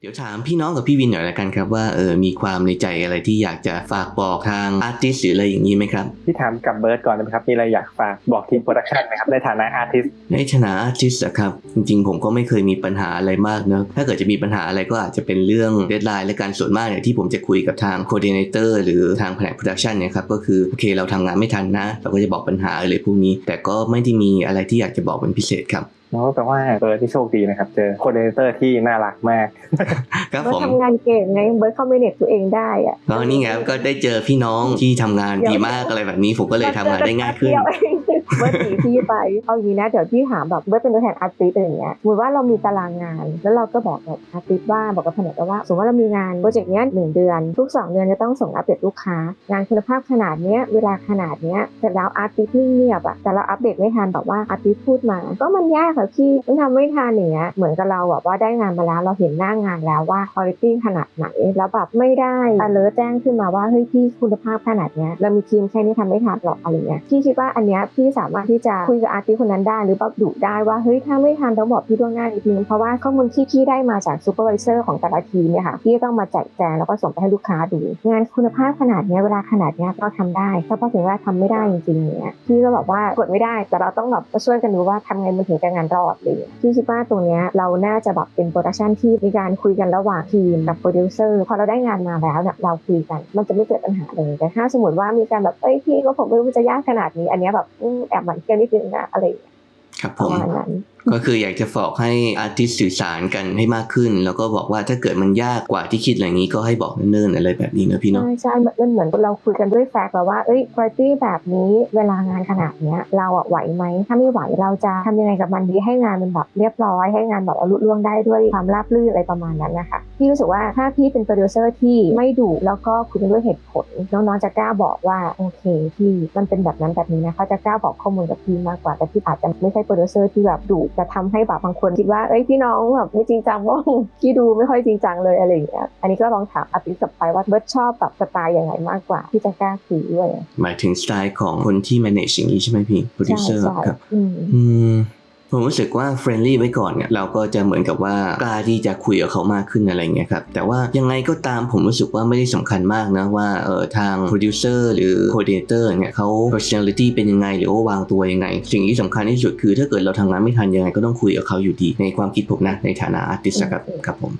เดี๋ยวถามพี่น้องกับพี่วินหน่อยละกันครับว่าเออมีความในใจอะไรที่อยากจะฝากบอกทางอาร์ติสหรืออะไรอย่างนี้ไหมครับพี่ถามกับเบิร์ดก่อนนะครับมีอะไรอยากฝากบอกทีมโปรดักชันไหมครับในฐานะอาร์ติสในฐานะอาร์ติสอะครับจริงๆผมก็ไม่เคยมีปัญหาอะไรมากเนอะถ้าเกิดจะมีปัญหาอะไรก็อาจจะเป็นเรื่องเดทไลน์และการส่วนมากเนี่ยที่ผมจะคุยกับทางโคดิเนเตอร์หรือทางแผนกโปรดักชันเนี่ยครับก็คือโอเคเราทำงานไม่ทันนะ เราก็จะบอกปัญหาอะไรพวกนี้ แต่ก็ไม่ได้มีอะไรที่อยากจะบอกเป็นพิเศษครับ เนาะแปลว่าเบิร์ดที่โชคดีนะครับ เจอโคเดเตอร์ที่น่ารักมากครับเบิผร์ดมทำงานเก่งไงเบิร์ดเข้าเมเนจตัวเองได้อะก็นี่ไงครับก็ได้เจอพี่น้องที่ทำงานดีมากอะไรแบบนี้ผมก็เลยทำงานได้ง่ายขึ้น เดียวเองเบิร์ดหนีพี่ไปเอาอย่างนี้นะเดี๋ยวพี่ถามแบบเบิร์ดเป็นตัวแทนอาร์ติสอะไรอย่างเงี้ยสมมติว่าเรามีตารางงาน แล้วเราก็บอกกับอาร์ติสว่าบอกกับแผนกว่าสมมติว่าเรามีงานโปรเจกต์เนี้ยหนึ่งเดือน ทุกสองเดือนจะต้องส่งอัปเดตลูกค้า งานคุณภาพขนาดเนี้ยเวลาขนาดเนี้ยแต่แล้วอาร์ติสนิ่งเงียบอะแต่เราอัปเดตไม่ทันแบบว่าอาร์ติสพูดมา ก็มันยากค่ะพี่มันทำไม่ทันอย่างเงี้ยเหมือนกับเราแบบว่าได้งานมาแล้วเราเห็นหน้างานแล้วว่าคุณภาพขนาดไหนแล้วแบบไม่ได้ alert แจ้งขึ้นมาว่าเฮ้ยพี่คุณภาพขนาดเนี้ยเรามีทีมแค่นี้ทำไม่ทันหรอกอะไรเงี้ยพี่คิดว่าอันเนี้ยพี่สามารถที่จะคุยกับอาร์ติสคนนั้นได้หรือแบบดุได้ว่าเฮ้ยถ้าไม่ทันต้องบอกพี่ล่วงหน้านิดนึงเพราะว่าข้อมูลที่พี่ได้มาจากซูเปอร์วิเซอร์ของแต่ละทีมเนี่ยค่ะพี่ต้องมาแจกแจงแล้วก็ส่งไปให้ลูกค้าดู งานคุณภาพขนาดนี้เวลาขนาดนี้ยเราทำได้ถ้าพอถึงเวลาทำไม่ได้จริงๆเนี่ยพี่ก็แบบว่ากดไม่ได้ แต่เราต้องแบบช่วยกันดูว่าทำไงมันถึงจะงานรอดเลยพี่คิดว่าตรงเนี้ยเราน่าจะแบบเป็นโปรดักชันที่มีการคุยกันระหว่างทีมกับโปรดิวเซอร์พอเราได้งานมาแล้วเนี่ยเราคุยกัน มันจะไม่เกิดปัญหาเลยแต่ถ้าสมมติว่ามีการแบบเอ้ยพี่ก็ผมไม่รู้จะยากขนาดนี้ อันนี้แบบแอบหมันเกี้ยวนิดนึงนะอะไรอย่างเงี้ยครับปผระมมาณนั้น ก็คืออยากจะฝากให้อาร์ติสสื่อสารกันให้มากขึ้น แล้วก็บอกว่าถ้าเกิดมันยากกว่าที่คิดอะไรนี้ก็ให้บอกเนิ่นๆอะไรแบบนี้นะพี่เนาะใช่ใช่มันเหมือนเราคุยกันด้วยแฟกต์แบบว่าเอ้ยคุณภาพแบบนี้เวลางานขนาดเนี้ยเราอะไหวไหมถ้าไม่ไหวเราจะทำยังไงกับมันดีให้งานมันแบบเรียบร้อยให้งานแบบเอาลุล่วงได้ด้วยความราบรื่นอะไรประมาณนั้นนะคะพี่รู้สึกว่าถ้าพี่เป็นโปรดิวเซอร์ที่ไม่ดุแล้วก็คุยกันด้วยเหตุผลน้องๆจะกล้าบอกว่าโอเคพี่มันเป็นแบบนั้นแบบนี้นะเขาจะกล้าบอกข้อมูลกับพี่มากกว่าแต่พี่อาจจะไม่ใช่โปรดิวเซอร์ที่แบบดุจะทำให้แบบบางคนคิดว่าเอ้ยพี่น้องแบบไม่จริงจังว่าพี่ดูไม่ค่อยจริงจังเลยอะไรอย่างเงี้ยอันนี้ก็ลองถามอาติกลับไปว่าเบิร์ดชอบแบบสไตล์ยังไงมากกว่าที่จะกล้าคุยด้วยหมายถึงสไตล์ของคนที่ manage อย่างนี้ใช่ไหมพี่ producer ใช่ครับอืมอืม ผมรู้สึกว่าเฟรนลี่ไว้ก่อนเนี่ยเราก็จะเหมือนกับว่ากล้าที่จะคุยกับเขามากขึ้นอะไรเงี้ยครับแต่ว่ายังไงก็ตามผมรู้สึกว่าไม่ได้สำคัญมากนะว่าเออทางโปรดิวเซอร์หรือโคดิเนเตอร์เนี่ยเขา personality เป็นยังไงหรือว่าวางตัวยังไง สิ่งที่สำคัญที่สุดคือถ้าเกิดเราทำงานไม่ทันยังไงก็ต้องคุยกับเขาอยู่ดีในความคิดผมนะในฐานะอาร์ติสครับครับผม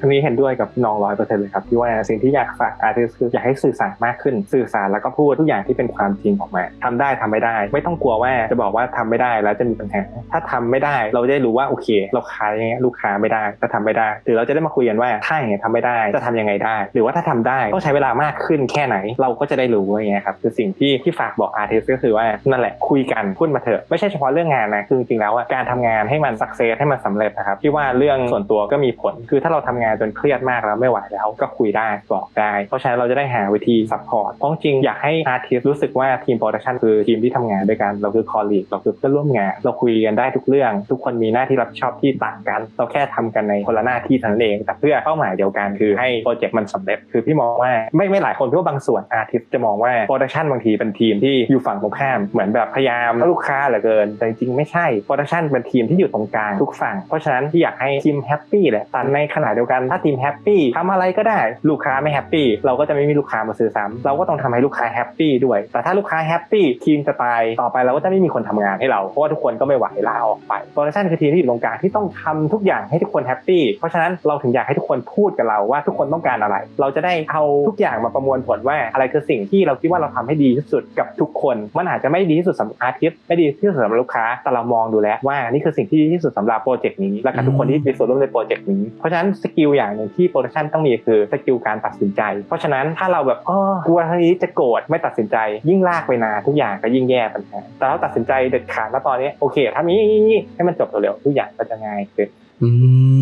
อันนี้เห็นด้วยกับน้องร้อยเปอร์เซ็นต์เลยครับที่ว่าสิ่งที่อยากฝากอาร์ติสคืออยากให้สื่อสารมากขึ้น สื่อสารแล้วก็พูดทุกอย่างที่เป็นความจริงออกมาทำได้ทำไม่ได้ ไม่ต้องกลัวว่าจะบอกว่าทำไม่ได้แล้วจะมีปัญหาถ้าททำไม่ได้ เราจะได้รู้ว่าโอเค เราขายอย่างเงี้ยลูกค้าไม่ได้จะทำไม่ได้ หรือเราจะได้มาคุยกันว่าถ้าอย่างเงี้ยทำไม่ได้จะทำยังไงได้ หรือว่าถ้าทำได้ต้องใช้เวลามากขึ้นแค่ไหน เราก็จะได้รู้อย่างเงี้ยครับคือสิ่งที่ที่ฝากบอกอาร์ติสก็คือว่านั่นแหละคุยกันพูดมาเถอะไม่ใช่เฉพาะเรื่องงานนะคือจริงๆแล้วอะการทำงานให้มันสักเซสให้มันสำเร็จนะครับที่ว่าเรื่องส่วนตัวก็มีผลคือถ้าเราทำงานจนเครียดมากแล้วไม่ไหวแล้วก็คุยได้บอกได้ เพราะฉะนั้นเราจะได้หาวิธีซัพพอร์ตเพราะจริงอยากให้อาร์ติสรู้สึกว่าทีมโปรดักชันคือทีมที่ทำงานด้วยกันเราคือคอลลีกเราคือเพื่อนร่วมงาน เราคุยกันได้ทุกเรื่องทุกคนมีหน้าที่รับผิดชอบที่ต่างกัน เราแค่ทำกันในคนละหน้าที่ทั้นเอง แต่เพื่อเป้าหมายเดียวกันคือให้โปรเจกต์มันสำเร็จ คือพี่มองว่าไม่ไม่หลายคนพี่ว่าบางส่วนอาร์ติสจะมองว่าโปรดักชันบางทีเป็นทีมที่อยู่ฝั่งตรงข้ามเหมือนแบบพยายามลูกค้าเหลือเกิน แต่จริงๆไม่ใช่โปรดักชันเป็นทีมที่อยู่ตรงกลางทุกฝั่งเพราะฉะนั้นที่อยากให้ทีมแฮปปี้แหละแต่ในขณะเดียวกันถ้าทีมแฮปปี้ทำอะไรก็ได้ลูกค้าไม่แฮปปี้เราก็จะไม่มีลูกค้ามาซื้อซ้ำเราก็ต้องทำให้ลูกค้าแฮปปี้ด้วย แต่ถ้าลูกค้าแฮปปี้ทีมจะตายต่อไปเราก็จะไม่มีคนทำงานให้เราเพราะว่าทุกคนก็ไม่ไหวลาออกไปโปรดักชันคือทีมที่อยู่ตรงกลางที่ต้องทำทุกอย่างให้ทุกคนแฮปปี้เพราะฉะนั้นเราถึงอยากให้ทุกคนพูดกับเราว่าทุกคนต้องการอะไร เราจะได้เอาทุกอย่างมาประมวลผลว่าอะไรคือสิ่งที่เราคิดว่าเราทำให้ดีที่สุดกับทุกคน มันอาจจะไม่ดีที่สุดสำหรับอาร์ติสไม่ดีที่สุดสำหรับลูกค้าแต่เรามองดูแล้วว่านี่คือสิ่งที่ดีที่สุดสำหรับโปรเจกต์นี้และกับทุกคนที่มีส่วนร่วมในโปรเจกต์นี้เพราะฉะนั้นสกิลอย่างหนึ่งที่โปรดักชันต้องมีคือสกิลการตัดสินใจ เพราะฉะนั้นถ้าเราแบบอ๋อกลัวทางนี้จะโกรธไม่ตัดสินใจ ยิ่งลากไปนานทุกอย่างก็ยิ่งแย่ปัญหาแต่เราตัดสินใจเด็ดขาดแล้วตอนนี้โอเคถ้ามีให้มันจบเร็วๆทุกอย่างก็จะง่ายขึ้นอื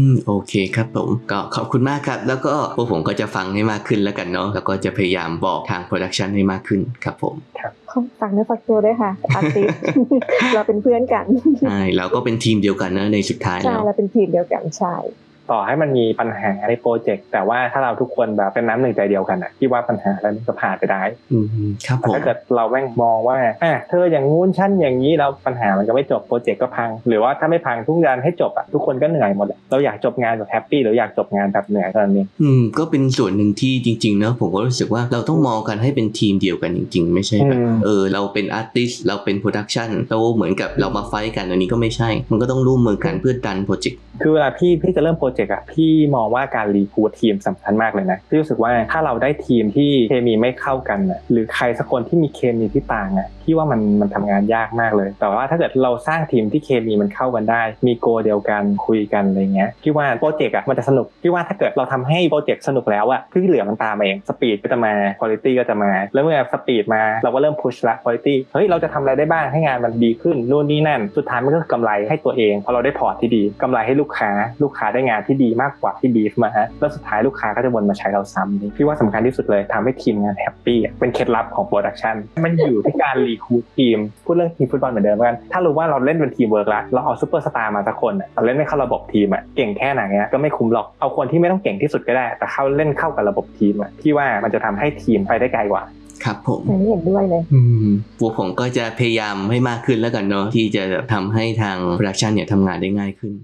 มโอเคครับผมก็ขอบคุณมากครับ แล้วก็พวกผมก็จะฟังให้มากขึ้นแล้วกันเนาะแล้วก็จะพยายามบอกทางโปรดักชันให้มากขึ้นครับผมฝากเนื้อฝากตัวด้วยค่ะอาร์ติสเราเป็นเพื่อนกันใช่เราก็เป็นทีมเดียวกันนะในสุดท้ายใช่แล้วเราเป็นทีมเดียวกันใช่ ต่อให้มันมีปัญหาในโปรเจกต์แต่ว่าถ้าเราทุกคนแบบเป็นน้ำหนึ่งใจเดียวกันอะที่ว่าปัญหาอะไรมันก็ผ่านไปได้อืมครับแต่ผมถ้าเกิดเราแม่งมองว่าอะเธออย่างงู้นฉันอย่างนี้แล้วปัญหามันก็ไม่จบโปรเจกต์ก็พัง หรือว่าถ้าไม่พังทุกงานให้จบอะทุกคนก็เหนื่อยหมดอะเราอยากจบงานแบบแฮปปี้หรืออยากจบงานแบบเหนื่อยเท่านั้นเองอืมก็เป็นส่วนหนึ่งที่จริงๆเนอะผมก็รู้สึกว่าเราต้องมองกันให้เป็นทีมเดียวกันจริง ๆ ไม่ใช่แบบอืมเออเราเป็นอาร์ติสเราเป็นโปรดักชันเราเหมือนกับเรามาไฟท์กันอันนี้ก็ไม่ใช่ มันก็ต้องร่วมมือกันเพื่อดันโปรเจกต์คือเวลาพี่พี่จะเริ่มโปรเจกต์อะพี่มองว่าการรีคูดทีมสำคัญมากเลยนะพี่รู้สึกว่าถ้าเราได้ทีมที่เคมีไม่เข้ากันอะหรือใครสักคนที่มีเคมีที่ต่างอะพี่ว่ามันมันทำงานยากมากเลย แต่ว่าถ้าเกิดเราสร้างทีมที่เคมีมันเข้ากันได้ มีโกเดียวกันคุยกันอะไรเงี้ยพี่ว่าโปรเจกต์อะมันจะสนุกพี่ว่าถ้าเกิดเราทำให้โปรเจกต์สนุกแล้วอะที่เหลือมันตามมาเองสปีดก็จะมาคุณภาพก็จะมา แล้วเมื่อสปีดมาเราก็เริ่มพุชละคุณภาพเฮ้ยเราจะทำอะไรได้บ้างให้งานมันดีขึ้นนู่นนี่นั่น สุดท้ายมันก็คือกำไรให้ตัวเองเพราะเราได้พอร์ตที่ดีกำไรให้ลูกค้าลูกค้าได้งานที่ดีมากกว่าที่บีฟมาฮะแล้วสุดท้ายลูกค้าก็จะวนมาใช้เราซ้ำนี่พี่ว่าสำคัญที่สุดเลยทำให้ทีมงานแฮปปี้อะเป็นเคล็ดลับของโปรดักชันมันอยู่ที่การรีคูดทีมพูดเรื่องทีมฟุตบอลเหมือนเดิมกันถ้ารู้ว่าเราเล่นเป็นทีมเวิร์กละเราเอาซูเปอร์สตาร์มาสักคนอะเราเล่นไม่เข้าระบบทีมอะเก่งแค่ไหนอะก็ไม่คุ้มหรอกเอาคนที่ไม่ต้องเก่งที่สุดก็ได้ แต่เข้าเล่นเข้ากับระบบทีมอะพี่ว่ามันจะทำให้ทีมไปได้ไกลกว่าครับผมอันนี้เห็นด้วยเลย อืมพวกผมก็จะพยายามให้มากขึ้นแล้วกันเนาะที่จะทำให้ทางโปรดักชันเนี่ยทำงานได้ง่ายขึ้น